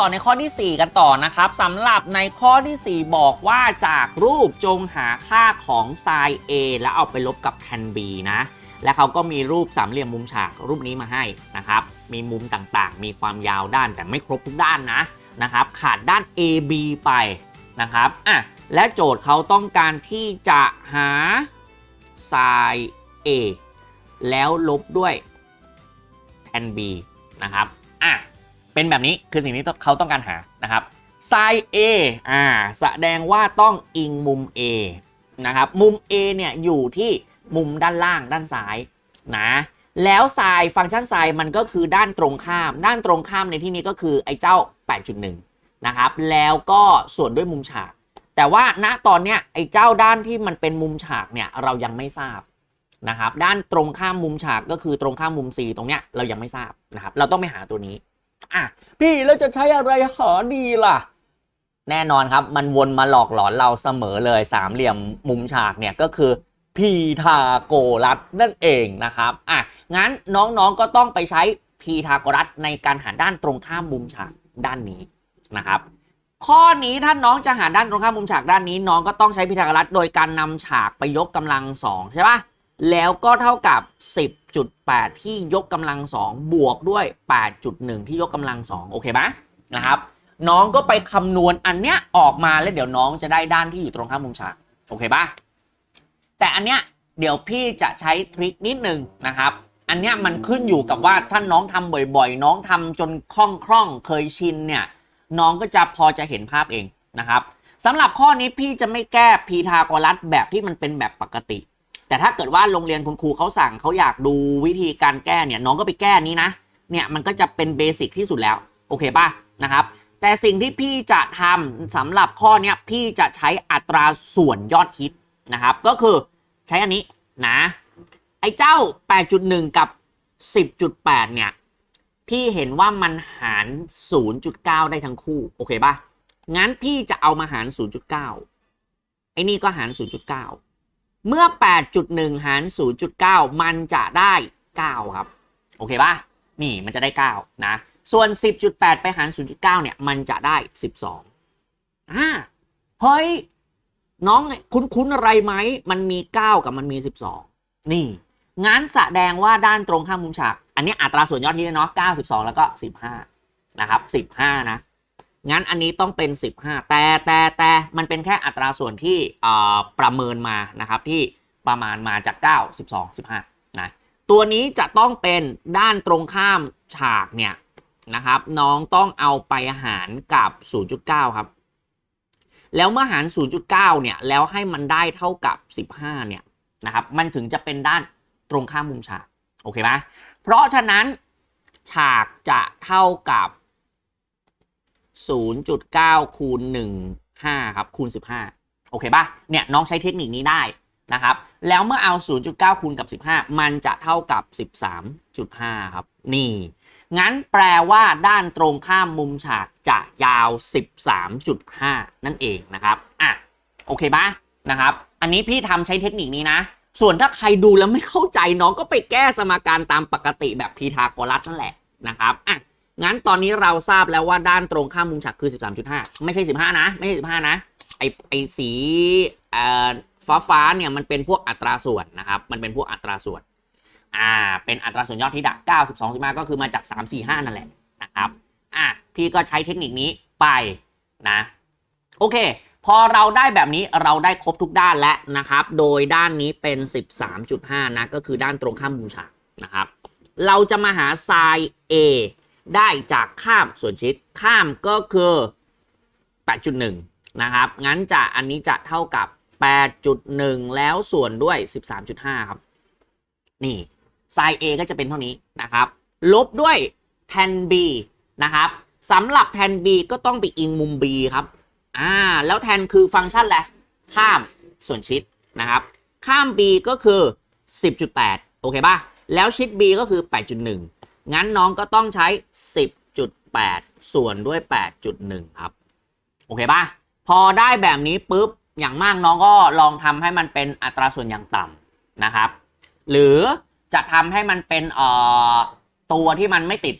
ต่อในข้อที่ 4 กันต่อนะครับสำหรับในข้อทีสี่ 4 บอกว่าจากรูปจงหาค่าของไซน์ A แล้วเอาไปลบกับแทน B นะและเขาก็มีรูปสามเหลี่ยมมุมฉากรูปนี้มาให้นะครับ มีมุมต่างๆ มีความยาวด้านแต่ไม่ครบทุกด้านนะนะครับ ขาดด้าน AB ไปนะครับอะและโจทย์เขาต้องการที่จะหาไซน์ A แล้วลบด้วยแทน B นะครับอะ เป็นแบบนี้คือสิ่งที่เขาต้องการหานะครับไซน์ A อ่าแสดงว่าต้องอิงมุม A นะครับมุม A เนี่ยอยู่ที่มุมด้านล่างด้านซ้ายนะแล้วไซน์ฟังก์ชันไซน์มันก็คือด้านตรงข้าม ด้านตรงข้ามในที่นี้ก็คือไอ้เจ้า 8.1 นะครับแล้วก็ส่วนด้วยมุมฉาก แต่ว่าณตอนเนี้ยไอ้เจ้าด้านที่มันเป็นมุมฉากเนี่ยเรายังไม่ทราบนะครับด้านตรงข้ามมุมฉากก็คือตรงข้ามมุม C ตรงเนี้ยเรายังไม่ทราบนะครับเราต้องไปหาตัวนี้ อะพี่แล้วจะใช้อะไรหาดีล่ะ แน่นอนครับ มันวนมาหลอกหลอนเราเสมอเลยสามเหลี่ยมมุมฉากเนี่ยก็คือพีทาโกรัสนั่นเองนะครับอะงั้นน้องๆก็ต้องไปใช้พีทาโกรัสในการหาด้านตรงข้ามมุมฉากด้านนี้นะครับ ข้อนี้ถ้าน้องจะหาด้านตรงข้ามมุมฉากด้านนี้ น้องก็ต้องใช้พีทาโกรัสโดยการนำฉากไปยกกำลังสองใช่ปะ แล้วก็เท่ากับ 10.8 ที่ยกกำลังสองบวกด้วย 8.1 ที่ยกกำลังสองโอเคไหมนะครับ น้องก็ไปคำนวณอันเนี้ยออกมาแล้วเดี๋ยวน้องจะได้ด้านที่อยู่ตรงข้ามมุมฉากโอเคปะแต่อันเนี้ยเดี๋ยวพี่จะใช้ทริคนิดนึงนะครับ อันเนี้ยมันขึ้นอยู่กับว่าถ้าน้องทำบ่อยๆ น้องทำจนคล่องคล่องๆเคยชินเนี่ยน้องก็จะพอจะเห็นภาพเองนะครับสำหรับข้อนี้พี่จะไม่แก้พีทาโกรัสแบบที่มันเป็นแบบปกติ แต่ถ้าเกิดว่าโรงเรียนคุณครูเขาสั่งเขาอยากดูวิธีการแก้เนี่ยน้องก็ไปแก้นี้นะ เนี่ยมันก็จะเป็นเบสิกที่สุดแล้ว โอเคป่ะนะครับแต่สิ่งที่พี่จะทำสำหรับข้อนี้พี่จะใช้อัตราส่วนยอดฮิตนะครับ ก็คือใช้อันนี้นะ ไอ้เจ้า 8.1 กับ 10.8 เนี่ย พี่เห็นว่ามันหาร 0.9 ได้ทั้งคู่ โอเคป่ะ งั้นพี่จะเอามาหาร 0.9 ไอ้นี่ก็หาร 0.9 เมื่อ 8.1 หาร 0.9 มันจะได้ 9 ครับ โอเคป่ะนี่มันจะได้ 9 นะ ส่วน 10.8 ไปหาร 0.9 เนี่ย มันจะได้ 12อ่าเฮ้ย น้องคุ้นๆอะไรไหม มันมี 9 กับมันมี 12 นี่ งั้นแสดงว่าด้านตรงข้ามมุมฉาก อันนี้อัตราส่วนยอดที่เนาะ9 12 แล้วก็ 15 นะครับ 15 นะ งั้นอันนี้ต้องเป็น 15 แต่แต่แต่มันเป็นแค่อัตราส่วนที่ประเมินมานะครับที่ประมาณมาจาก 9 12 15นะตัวนี้จะต้องเป็นด้านตรงข้ามฉากเนี่ยนะครับ น้องต้องเอาไปหารกับ 0.9 ครับ แล้วเมื่อหาร 0.9 เนี่ยแล้วให้มันได้เท่ากับ 15 เนี่ยนะครับมันถึงจะเป็นด้านตรงข้ามมุมฉากโอเคไหมเพราะฉะนั้นฉากจะเท่ากับ 0.9คูณ15ครับคูณ 15 โอเคป่ะเนี่ยน้องใช้เทคนิคนี้ได้นะครับ แล้วเมื่อเอา 0.9คูณกับ 15 มันจะเท่ากับ 13.5 ครับ นี่ งั้นแปลว่าด้านตรงข้ามมุมฉากจะยาว 13.5 นั่นเองนะครับ อะ โอเคปะนะครับ อันนี้พี่ทำใช้เทคนิคนี้นะ ส่วนถ้าใครดูแล้วไม่เข้าใจน้องก็ไปแก้สมการตามปกติแบบพีทาโกรัสนั่นแหละนะครับ อะ งั้นตอนนี้เราทราบแล้วว่าด้านตรงข้ามมุมฉากคือ 13.5 ไม่ใช่ 15 นะ ไม่ใช่ 15 นะ ไอไอสีฟ้าฟ้าๆเนี่ยมันเป็นพวกอัตราส่วนนะครับ มันเป็นพวกอัตราส่วน อ่า เป็นอัตราส่วนยอดที่ดัก9 12 15 ก็คือมาจาก 3 4 5 นั่นแหละนะครับ อะพี่ก็ใช้เทคนิคนี้ไปนะ โอเค พอเราได้แบบนี้เราได้ครบทุกด้านแล้วนะครับ โดยด้านนี้เป็น 13.5 นะ ก็คือด้านตรงข้ามมุมฉากนะครับ เราจะมาหาไซน์ A ได้จากข้ามส่วนชิดข้ามก็คือ 8.1 นะครับ งั้นจะอันนี้จะเท่ากับ 8.1 แล้วส่วนด้วย 13.5 ครับ นี่ไซน์ A ก็จะเป็นเท่านี้นะครับ ลบด้วย tan B นะครับสำหรับ tan B ก็ต้องไปอิงมุม B ครับอ่าแล้ว tan คือฟังก์ชันแหละข้ามส่วนชิดนะครับ ข้าม B ก็คือ 10.8 โอเคป่ะ แล้วชิด B ก็คือ 8.1 งั้นน้องก็ต้องใช้ 10.8 ส่วนด้วย 8.1 ครับ โอเคปะพอได้แบบนี้ปุ๊บ อย่างมากน้องก็ลองทำให้มันเป็นอัตราส่วนอย่างต่ำนะครับ หรือจะทำให้มันเป็นเอ่อตัวที่มันไม่ติด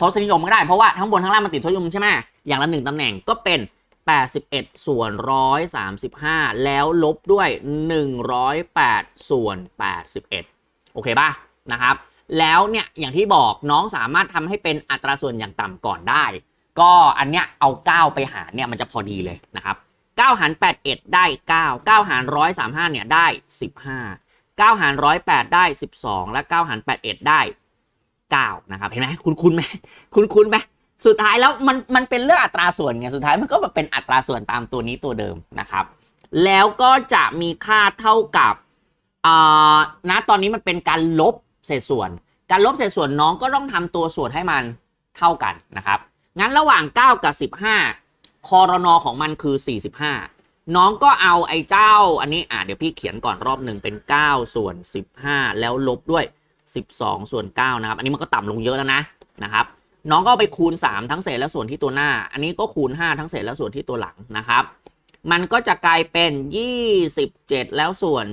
ทศนิยมก็ได้ เพราะว่าทั้งบนทั้งล่างมันติดทศนิยมใช่ไหมอย่างละหนึ่งตำแหน่งก็เป็น 81 ส่วน 135 แล้วลบด้วย 108 ส่วน 81 โอเคป่ะนะครับ แล้วเนี่ยอย่างที่บอกน้องสามารถทำให้เป็นอัตราส่วนอย่างต่ำก่อนได้ ก็อันเนี้ยเอา 9 ไปหารเนี่ยมันจะพอดีเลยนะครับ9หาร81ได้ 9 9หาร135เนี่ยได้ 15 9หาร108ได้ 12 และ9หาร81ได้9นะครับเห็นไหมคุณคุณไหมคุณคุณไหมสุดท้ายแล้วมันมันเป็นเรื่องอัตราส่วนไงสุดท้ายมันก็มาเป็นอัตราส่วนตามตัวนี้ตัวเดิมนะครับ แล้วก็จะมีค่าเท่ากับอ่านะตอนนี้มันเป็นการลบเศษส่วน การลบเศษส่วนน้องก็ต้องทำตัวส่วนให้มันเท่ากันนะครับ งั้นระหว่าง 9 กับ 15 คอรนอของมันคือ 45 น้องก็เอาไอ้เจ้า อันนี้อะเดี๋ยวพี่เขียนก่อนรอบหนึ่งเป็น 9 ส่วน 15 แล้วลบด้วย 12 ส่วน 9 นะครับ อันนี้มันก็ต่ำลงเยอะแล้วนะนะครับน้องก็ไปคูณ 3 ทั้งเศษและส่วนที่ตัวหน้า อันนี้ก็คูณ 5 ทั้งเศษและส่วนที่ตัวหลังนะครับ มันก็จะกลายเป็น 27 แล้วส่วน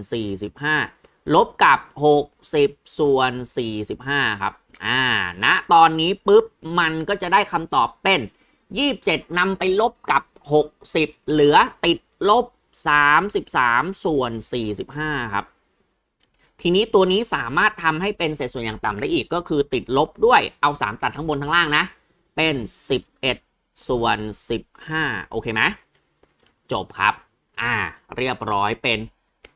45 ลบกับ 60 ส่วน 45 ครับ อ่าณตอนนี้ปุ๊บ มันก็จะได้คำตอบเป็น 27นำไปลบกับ 60 เหลือติดลบ 33 ส่วน 45 ครับ ทีนี้ตัวนี้สามารถทำให้เป็นเศษส่วนอย่างต่ำได้อีกก็คือติดลบด้วยเอา 3 ตัดทั้งบนทั้งล่างนะ เป็น 11 ส่วน 15 โอเคไหมจบครับ อ่า เรียบร้อยเป็น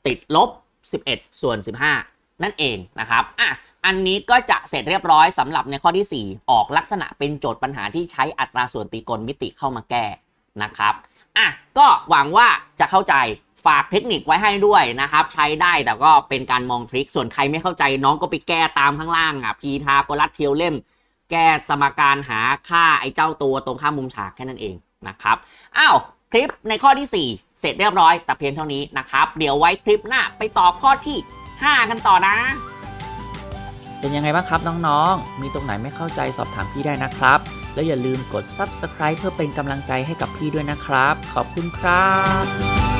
ติดลบ 11 ส่วน 15 นั่นเองนะครับอะอันนี้ก็จะเสร็จเรียบร้อยสำหรับในข้อที่ 4 ออกลักษณะเป็นโจทย์ปัญหาที่ใช้อัตราส่วนตรีโกณมิติเข้ามาแก้นะครับอะก็หวังว่าจะเข้าใจฝากเทคนิคไว้ให้ด้วยนะครับ ใช้ได้แต่ก็เป็นการมองทริคส่วนใครไม่เข้าใจน้องก็ไปแก้ตามข้างล่างอะพีทาโกรัสเทียวเล่ม แก้สมการหาค่าไอ้เจ้าตัวตรงข้ามมุมฉากแค่นั้นเองนะครับอ้าว ลิปในข้อที่ 4 เสร็จเรียบร้อย แต่เพียงเท่านี้นะครับ เดี๋ยวไว้คลิปหน้าไปตอบข้อที่ 5 กันต่อนะ เป็นยังไงบ้างครับน้องๆ มีตรงไหนไม่เข้าใจสอบถามพี่ได้นะครับ แล้วอย่าลืมกด Subscribe เพื่อเป็นกำลังใจให้กับพี่ด้วยนะครับ ขอบคุณครับ